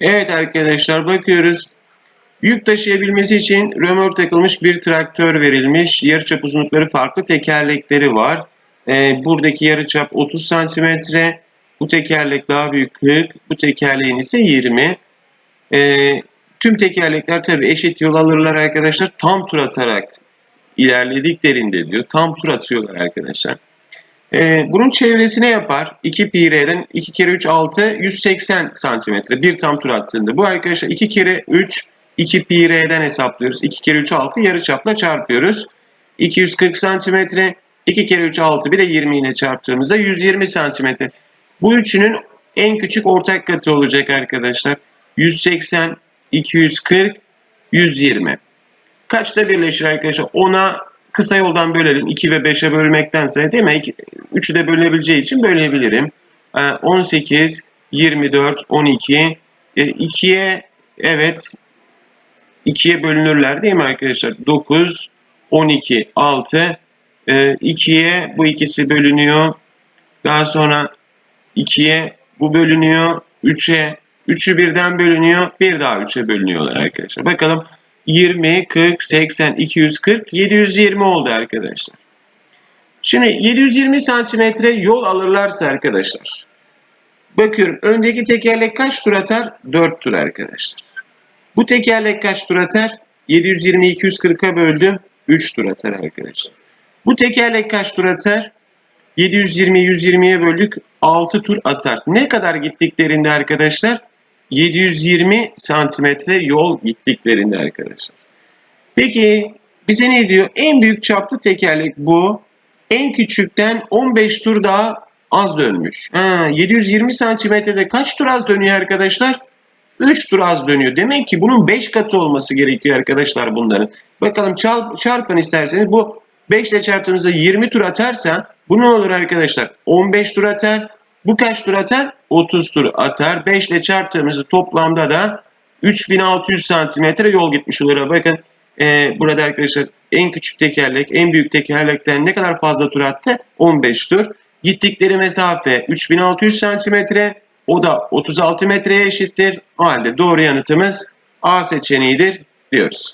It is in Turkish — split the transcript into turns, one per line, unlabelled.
Evet arkadaşlar bakıyoruz. Yük taşıyabilmesi için römork takılmış bir traktör verilmiş. Yarıçap uzunlukları farklı tekerlekleri var. Ee, buradaki yarıçap 30 santimetre. Bu tekerlek daha büyük 40. Bu tekerleğin ise 20. Ee, tüm tekerlekler tabii eşit yol alırlar arkadaşlar. Tam tur atarak ilerlediklerinde diyor. Tam tur atıyorlar arkadaşlar. Ee, bunun çevresine yapar. 2 pi r'den 2 kere 3 6 180 santimetre. Bir tam tur attığında. Bu arkadaşlar 2 kere 3 2 pi r'den hesaplıyoruz. 2 kere 3 6 yarı çapla çarpıyoruz. 240 santimetre. 2 kere 3 6 bir de 20 ile çarptığımızda 120 santimetre. Bu üçünün en küçük ortak katı olacak arkadaşlar. 180, 240, 120. Kaçta birleşir arkadaşlar? 10'a kısa yoldan bölelim. 2 ve 5'e bölmektense demek 3'ü de bölebileceği için bölebilirim. Ee, 18, 24, 12. 2'ye evet 2'ye bölünürler değil mi arkadaşlar? 9, 12, 6. 2'ye bu ikisi bölünüyor. Daha sonra 2'ye bu bölünüyor. 3'e 3'ü birden bölünüyor. Bir daha 3'e bölünüyorlar arkadaşlar. Bakalım 20, 40, 80, 240, 720 oldu arkadaşlar. Şimdi 720 santimetre yol alırlarsa arkadaşlar. Bakıyorum öndeki tekerlek kaç tur atar? 4 tur arkadaşlar. Bu tekerlek kaç tur atar? 720'yi 240'a böldüm. 3 tur atar arkadaşlar. Bu tekerlek kaç tur atar? 720'yi 120'ye böldük. 6 tur atar. Ne kadar gittiklerinde arkadaşlar? 720 santimetre yol gittiklerinde arkadaşlar. Peki bize ne diyor? En büyük çaplı tekerlek bu. En küçükten 15 tur daha az dönmüş. Ha, 720 santimetrede kaç tur az dönüyor arkadaşlar? 3 tur az dönüyor. Demek ki bunun 5 katı olması gerekiyor arkadaşlar bunların. Bakalım çarp, çarpın isterseniz. Bu 5 ile çarptığımızda 20 tur atarsa bu ne olur arkadaşlar? 15 tur atar. Bu kaç tur atar? 30 tur atar. 5 ile çarptığımızda toplamda da 3600 santimetre yol gitmiş olur. Bakın e, burada arkadaşlar en küçük tekerlek en büyük tekerlekten ne kadar fazla tur attı? 15 tur. Gittikleri mesafe 3600 santimetre. O da 36 metreye eşittir. O halde doğru yanıtımız A seçeneğidir diyoruz.